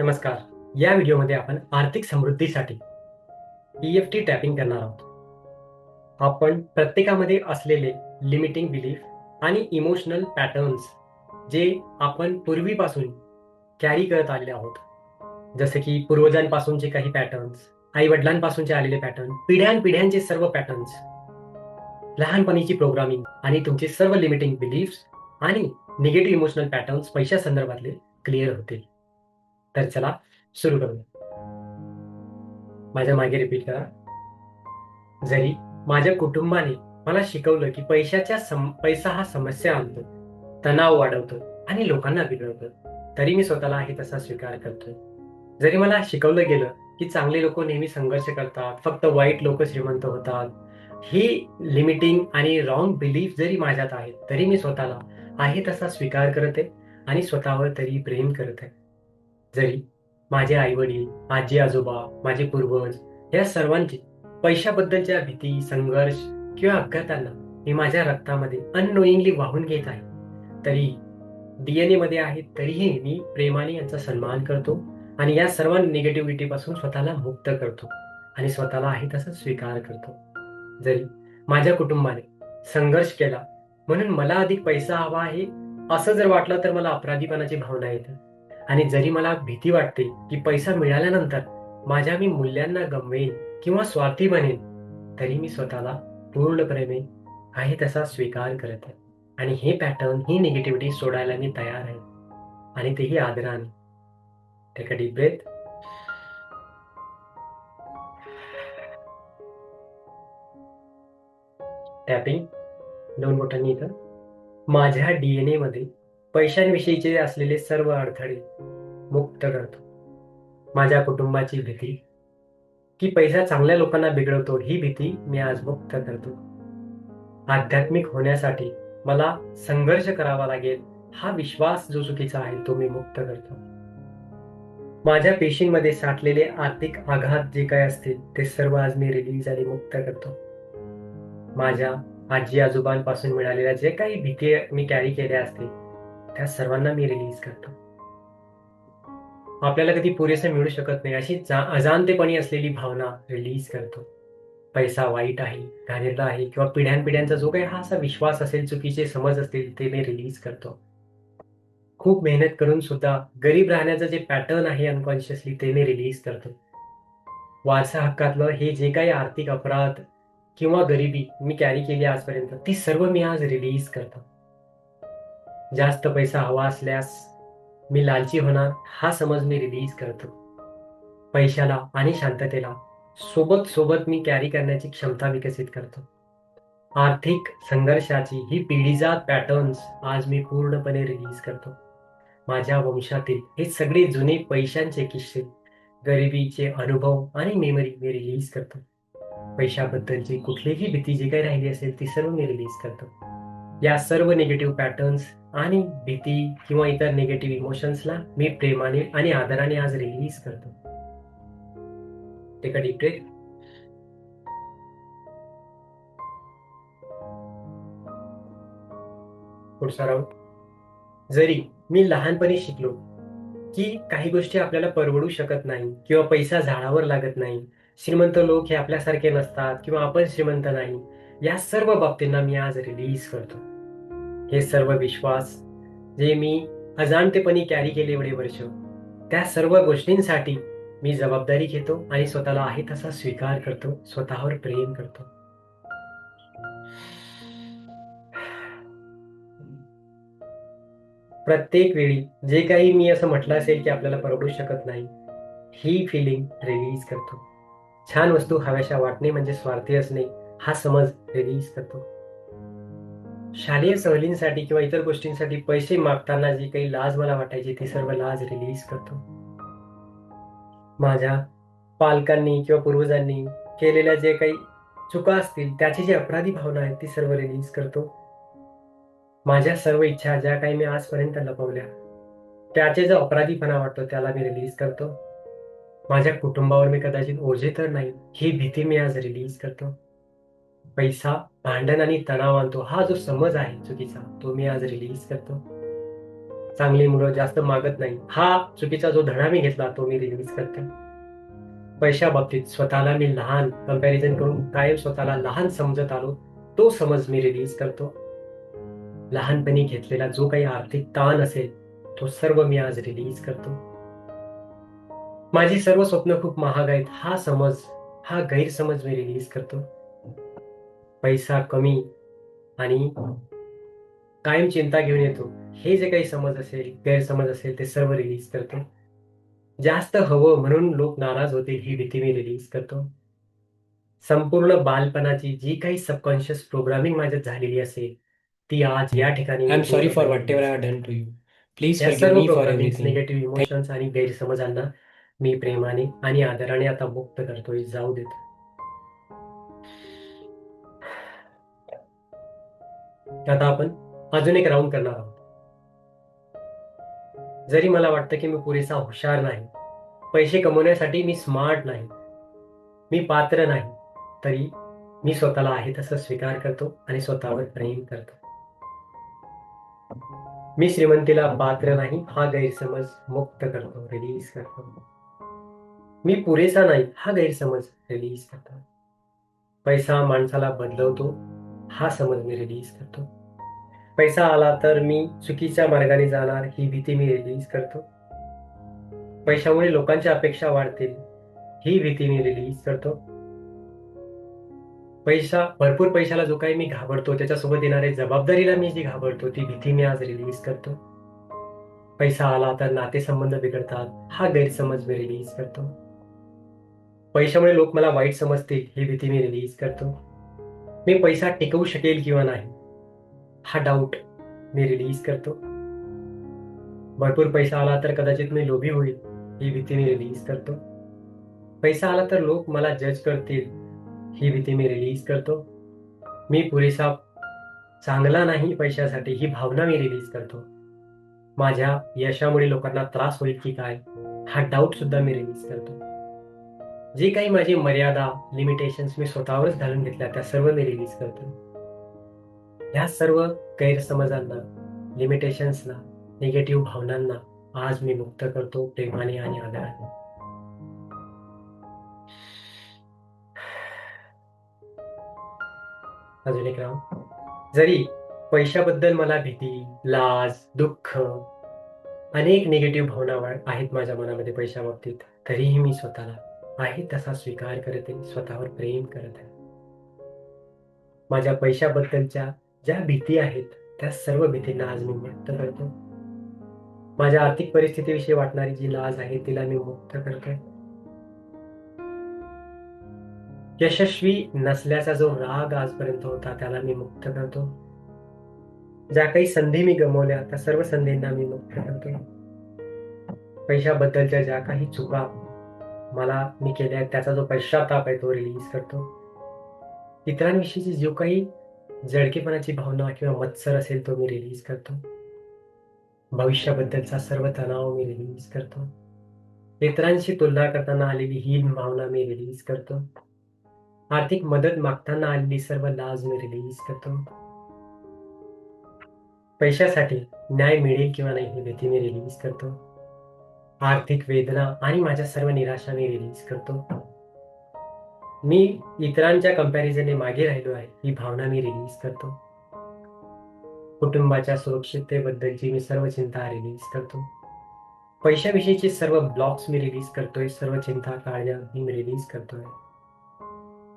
नमस्कार. या व्हिडिओमध्ये आपण आर्थिक समृद्धीसाठी ई एफ टी टॅपिंग करणार आहोत. आपण प्रत्येकामध्ये असलेले लिमिटिंग बिलीफ आणि इमोशनल पॅटर्न्स जे आपण पूर्वीपासून कॅरी करत आलेले आहोत. जसे की पूर्वजांपासूनचे काही पॅटर्न्स आई वडिलांपासूनचे आलेले पॅटर्न पिढ्यानपिढ्यांचे सर्व पॅटर्न्स लहानपणीची प्रोग्रामिंग आणि तुमचे सर्व लिमिटिंग बिलीफ्स आणि निगेटिव्ह इमोशनल पॅटर्न्स पैशा संदर्भातले क्लिअर होतील. तर चला सुरू करूया. माझ्या मागे रिपीट करा. जरी माझ्या कुटुंबाने मला शिकवलं की पैशाच्या सम पैसा हा समस्या आणतो तणाव वाढवतो आणि लोकांना बिघडवतो तरी मी स्वतःला हे तसा स्वीकार करतोय. जरी मला शिकवलं गेलं की चांगले लोक नेहमी संघर्ष करतात फक्त वाईट लोक श्रीमंत होतात ही लिमिटिंग आणि रॉंग बिलीफ जरी माझ्यात आहेत तरी मी स्वतःला आहे तसा स्वीकार करत आहे आणि स्वतःवर तरी प्रेम करत. आहे जरी माझे आई वडील आजी आजोबा माझे पूर्वज या सर्वांची पैशाबद्दलच्या भीती संघर्ष किंवा अपघातांना मी माझ्या रक्तामध्ये अननोईंगली वाहून घेत आहे. तरी डीएनए मध्ये आहे तरीही मी प्रेमाने यांचा सन्मान करतो आणि या सर्व निगेटिव्हिटी पासून स्वतःला मुक्त करतो आणि स्वतःला आहे तसा स्वीकार करतो. जरी माझ्या कुटुंबाने संघर्ष केला म्हणून मला अधिक पैसा हवा आहे असं जर वाटलं तर मला अपराधीपणाची भावना येते. आणि जरी मला भीती वाटते की पैसा मिळाल्यानंतर माझ्या मी मूल्यांना गमवेन किंवा स्वार्थी बनेन तरी मी स्वतःला पूर्णपणे आहे तसा स्वीकार करत आहे. आणि हे पॅटर्न ही निगेटिव्हिटी सोडायला मी तयार आहे. आणि तेही आदराने. Take a deep breath tapping दोन बोटांनी इथं. माझ्या डीएनए मध्ये पैशांविषयीचे असलेले सर्व अडथळे मुक्त करतो. माझ्या कुटुंबाची भीती की पैसा चांगल्या लोकांना बिघडवतो ही भीती मी आज मुक्त करतो. आध्यात्मिक होण्यासाठी मला संघर्ष करावा लागेल हा विश्वास जो चुकीचा आहे तो मी मुक्त करतो. माझ्या पेशींमध्ये साठलेले आर्थिक आघात जे काय असतील ते सर्व आज मी रिलीज आणि मुक्त करतो. माझ्या आजी आजोबांपासून मिळालेल्या जे काही भीती मी कॅरी केल्या असतील त्या सर्वांना मी रिलीज करतो. आपल्याला कधी पुरेसं मिळू शकत नाही अशी अजाणतेपणी असलेली भावना रिलीज करतो. पैसा वाईट आहे घाणेरडा आहे किंवा पिढ्यानपिढ्यांचा जो काही हा असा विश्वास असेल चुकीचे समज असतील ते मी रिलीज करतो. खूप मेहनत करून सुद्धा गरीब राहण्याचं जे पॅटर्न आहे अनकॉन्शियसली ते मी रिलीज करतो. वारसा हक्कातलं हे जे काही आर्थिक अपराध किंवा गरिबी मी कॅरी केली आजपर्यंत ती सर्व मी आज रिलीज करतो. जास्त पैसा हवा असल्यास मी लालची होणार हा समज मी रिलीज करतो. पैशाला आणि शांततेला सोबत सोबत मी कॅरी करण्याची क्षमता विकसित करतो. आर्थिक संघर्षाची ही पिढीजात पॅटर्न्स आज मी पूर्णपणे रिलीज करतो. माझ्या वंशातील हे सगळे जुने पैशांचे किस्से गरिबीचे अनुभव आणि मेमरी मी रिलीज करतो. पैशाबद्दलची कुठलीही भीती जी काही राहिली असेल ती सर्व मी रिलीज करतो. या सर्व निगेटिव्ह पॅटर्न्स आणि भीती किंवा इतर निगेटिव्ह इमोशन्सला मी प्रेमाने आणि आदराने आज रिलीज करतो. टेक अ डीप ब्रेथ पुढचा राऊंड जरी मी लहानपणी शिकलो की काही गोष्टी आपल्याला परवडू शकत नाही किंवा पैसा झाडावर लागत नाही श्रीमंत लोक हे आपल्यासारखे नसतात किंवा आपण श्रीमंत नाही या सर्व बाबतींना मी आज रिलीज करतो. हे सर्व विश्वास जे मी अजाणतेपणी कॅरी केले एवढे वर्ष त्या सर्व गोष्टींसाठी मी जबाबदारी घेतो आणि स्वतःला आहे तसा स्वीकार करतो स्वतःवर प्रेम करतो. प्रत्येक वेळी जे काही मी असं म्हटलं असेल की आपल्याला परवडू शकत नाही ही फिलिंग रिलीज करतो. छान वस्तू हव्याशा वाटणे म्हणजे स्वार्थी असणे हा समज रिलीज करतो. शालेय सहलींसाठी किंवा इतर गोष्टींसाठी पैसे मागताना जी काही लाज मला वाटायची ती सर्व लाज रिलीज करतो. माझ्या पालकांनी किंवा पूर्वजांनी केलेल्या जे काही चुका असतील त्याची जी अपराधी भावना आहे ती सर्व रिलीज करतो. माझ्या सर्व इच्छा ज्या काही मी आजपर्यंत लपवल्या त्याचे जो अपराधीपणा वाटतो त्याला मी रिलीज करतो. माझ्या कुटुंबावर मी कदाचित ओझे तर नाही ही भीती मी आज रिलीज करतो. पैसा भांडण आणि तणाव आणतो. हा जो समज आहे चुकीचा तो मी आज रिलीज करतो. चांगली मुलं जास्त मागत नाही. हा चुकीचा जो धडा मी घेतला तो मी रिलीज करते. पैशा बाबतीत स्वतःला मी लहान कंपॅरिझन करून कायम स्वतःला लहान समजत आलो तो समज मी रिलीज करतो. लहानपणी घेतलेला जो काही आर्थिक ताण असेल तो सर्व मी आज रिलीज करतो. माझी सर्व स्वप्न खूप महाग आहेत. हा समज हा गैरसमज मी रिलीज करतो. पैसा कमी आणि कायम चिंता घेऊन येतो. हे जे काही समज असेल गैरसमज असेल ते सर्व रिलीज करतो. जास्त हवं म्हणून लोक नाराज होतील ही भीती मी रिलीज करतो. संपूर्ण बालपणाची जी काही सबकॉन्शियस प्रोग्रामिंग माझ्यात झालेली असेल ती आज या ठिकाणी I am sorry for whatever I done to you please सर्व मी फॉर प्रोग्रामिंग निगेटिव्ह इमोशन्स आणि गैरसमजांना मी प्रेमाने आणि आदराने आता मुक्त करतोय. जाऊ देतो. आता आपण अजून एक राऊंड करणार आहोत. जरी मला वाटतं की मी पुरेसा हुशार नाही पैसे कमवण्यासाठी मी स्मार्ट नाही मी पात्र नाही तरी मी स्वतःला आहे तसं स्वीकार करतो आणि स्वतःवर प्रेम करतो. मी श्रीमंतीला पात्र नाही हा गैरसमज मुक्त करतो रिलीज करतो. मी पुरेसा नाही हा गैरसमज रिलीज करतो. पैसा माणसाला बदलवतो हा समज मी रिलीज करतो. पैसा आला तर मी चुकीच्या मार्गाने जाणार ही भीती मी रिलीज करतो. पैशामुळे लोकांच्या अपेक्षा वाढतील ही भीती मी रिलीज करतो. पैसा भरपूर पैशाला जो काही मी घाबरतो त्याच्यासोबत येणाऱ्या जबाबदारीला मी जी घाबरतो ती भीती मी आज रिलीज करतो. पैसा आला तर नातेसंबंध बिघडतात हा गैरसमज मी रिलीज करतो. पैशामुळे लोक मला वाईट समजतील ही भीती मी रिलीज करतो. मी पैसा टिकवू शकेल किंवा नाही हा डाऊट मी रिलीज करतो. भरपूर पैसा आला तर कदाचित मी लोभी होईल ही भीती मी रिलीज करतो. पैसा आला तर लोक मला जज करतील ही भीती मी रिलीज करतो. मी पुरेसा चांगला नाही पैशासाठी ही भावना मी रिलीज करतो. माझ्या यशामुळे लोकांना त्रास होईल की काय हा डाऊट सुद्धा मी रिलीज करतो. जे काही माझी मर्यादा लिमिटेशन्स मी स्वतःवरच घालून घेतल्या त्या सर्व मी रिलीज करतो. ह्या सर्व गैरसमजांना लिमिटेशन्सना निगेटिव्ह भावनांना आज मी मुक्त करतो प्रेमाने आणि आदराने. अजून एक राम जरी पैशाबद्दल मला भीती लाज दुःख अनेक निगेटिव्ह भावना आहेत माझ्या मनामध्ये पैशाबाबतीत तरीही मी स्वतःला आहे तसा स्वीकार करते स्वतःवर प्रेम करत आहे. माझ्या पैशाबद्दलच्या ज्या भीती आहेत त्या सर्व भीतींना आज मी मुक्त करतो. माझ्या आर्थिक परिस्थितीविषयी वाटणारी जी लाज आहे तिला मी मुक्त करतोय. यशस्वी नसल्याचा जो राग आजपर्यंत होता त्याला मी मुक्त करतो. ज्या काही संधी मी गमवल्या त्या सर्व संधींना मी मुक्त करतो. पैशाबद्दलच्या ज्या काही चुका मला मी केल्या त्याचा जो पश्चाताप आहे तो रिलीज करतो. इतरांविषयीची जो काही जडकेपणाची भावना किंवा मत्सर असेल तो मी रिलीज करतो. भविष्याबद्दलचा सर्व तणाव मी रिलीज करतो. इतरांशी तुलना करताना आलेली हीन भावना मी रिलीज करतो. आर्थिक मदत मागताना आलेली सर्व लाज मी रिलीज करतो. पैशासाठी न्याय मिळेल किंवा नाही ही भीती मी रिलीज करतो. आर्थिक वेदना आणि माझ्या सर्व निराशा मी रिलीज करतो. मी इतरांच्या कंपॅरिझनने मागे राहिलो आहे ही भावना मी रिलीज करतो. कुटुंबाच्या सुरक्षिततेबद्दलची मी सर्व चिंता रिलीज करतो. पैशाविषयीचे सर्व ब्लॉक्स मी रिलीज करतोय सर्व चिंता काळज्या मी रिलीज करतोय.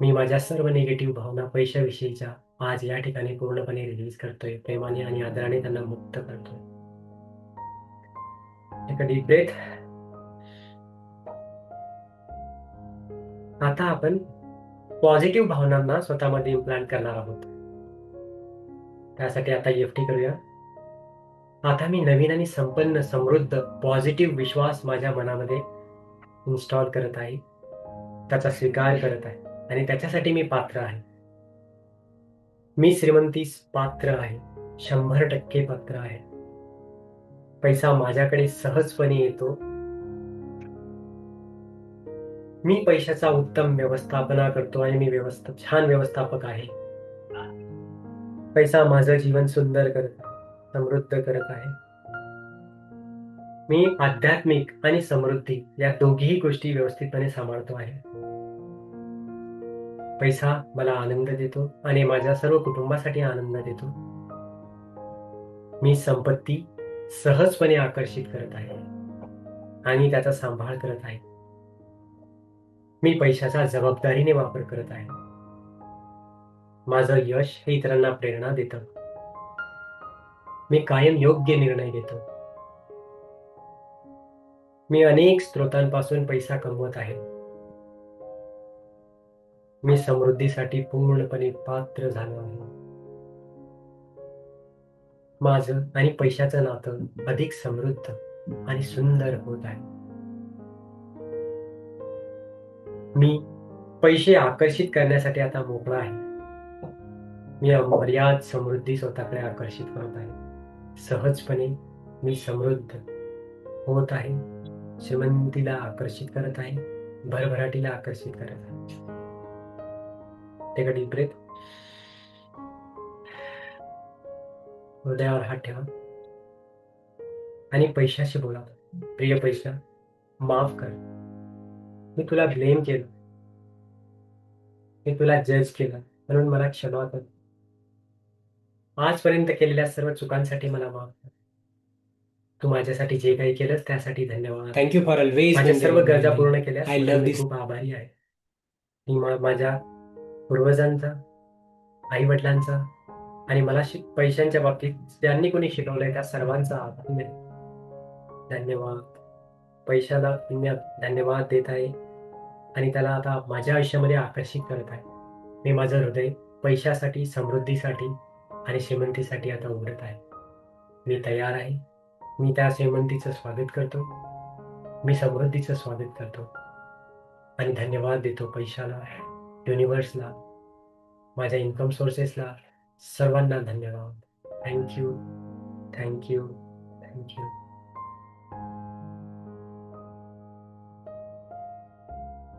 मी माझ्या सर्व निगेटिव्ह भावना पैशाविषयीच्या आज या ठिकाणी पूर्णपणे रिलीज करतोय प्रेमाने आणि आदराने त्यांना मुक्त करतोय. Take a deep breath. आता आपण पॉझिटिव्ह भावनांना स्वतःमध्ये इम्प्लांट करणार आहोत. त्यासाठी आता एफ टी करूया. आता मी नवीन आणि संपन्न समृद्ध पॉझिटिव्ह विश्वास माझ्या मनामध्ये इन्स्टॉल करत आहे. त्याचा स्वीकार करत आहे. आणि त्याच्यासाठी मी पात्र आहे. मी श्रीमंतीस पात्र आहे. शंभर टक्के पात्र आहे. पैसा माझ्याकडे सहजपणे येतो. मी पैशाचा उत्तम व्यवस्थापना करतो आणि मी व्यवस्था छान व्यवस्थापक आहे. पैसा माझं जीवन सुंदर करत समृद्ध करत आहे. मी आध्यात्मिक आणि समृद्धी या दोघीही गोष्टी व्यवस्थितपणे सांभाळतो आहे. पैसा मला आनंद देतो आणि माझ्या सर्व कुटुंबासाठी आनंद देतो. मी संपत्ती सहजपणे आकर्षित करत आहे. आणि त्याचा सांभाळ करत आहे. मी पैशाचा जबाबदारीने वापर करत आहे. माझं यश हे इतरांना प्रेरणा देतं. मी कायम योग्य निर्णय घेतो. मी अनेक स्रोतांपासून पैसा कमवत आहे. मी समृद्धीसाठी पूर्णपणे पात्र झालो आहे. माझं आणि पैशाचं नातं अधिक समृद्ध आणि सुंदर होत आहे. मी पैसे आकर्षित करण्यासाठी आता मोकळा आहे. मी अमर्याद समृद्धी स्वतःकडे आकर्षित करत आहे. सहजपणे मी समृद्ध होत आहे. श्रीमंतीला आकर्षित करत आहे. भरभराटीला आकर्षित करत आहे. टेक डीप ब्रेथ हृदयावर हात ठेवा. आणि पैशाशी बोला. प्रिय पैसा माफ कर. मी तुला ब्लेम केलं. मी तुला जज केलं. म्हणून मला क्षमा कर. आजपर्यंत केलेल्या सर्व चुकांसाठी मला माफ कर. तू माझ्यासाठी जे काही केलंस त्यासाठी धन्यवाद. You for always माझ्या सर्व. गरजा पूर्ण केल्या. मी. खूप आभारी आहे. मा- माझ्या पूर्वजांचा आई वडिलांचा आणि मला शिक पैशांच्या बाबतीत ज्यांनी कोणी शिकवलंय त्या सर्वांचा आभारी धन्यवाद. पैशाला मी धन्यवाद देत आहे आणि त्याला आता माझ्या आयुष्यामध्ये आकर्षित करत आहे. मी माझं हृदय पैशासाठी समृद्धीसाठी आणि श्रीमंतीसाठी आता उघडत आहे. मी तयार आहे. मी त्या श्रीमंतीचं स्वागत करतो. मी समृद्धीचं स्वागत करतो. आणि धन्यवाद देतो पैशाला युनिवर्सला माझ्या इन्कम सोर्सेसला सर्वांना धन्यवाद. Thank you thank you thank you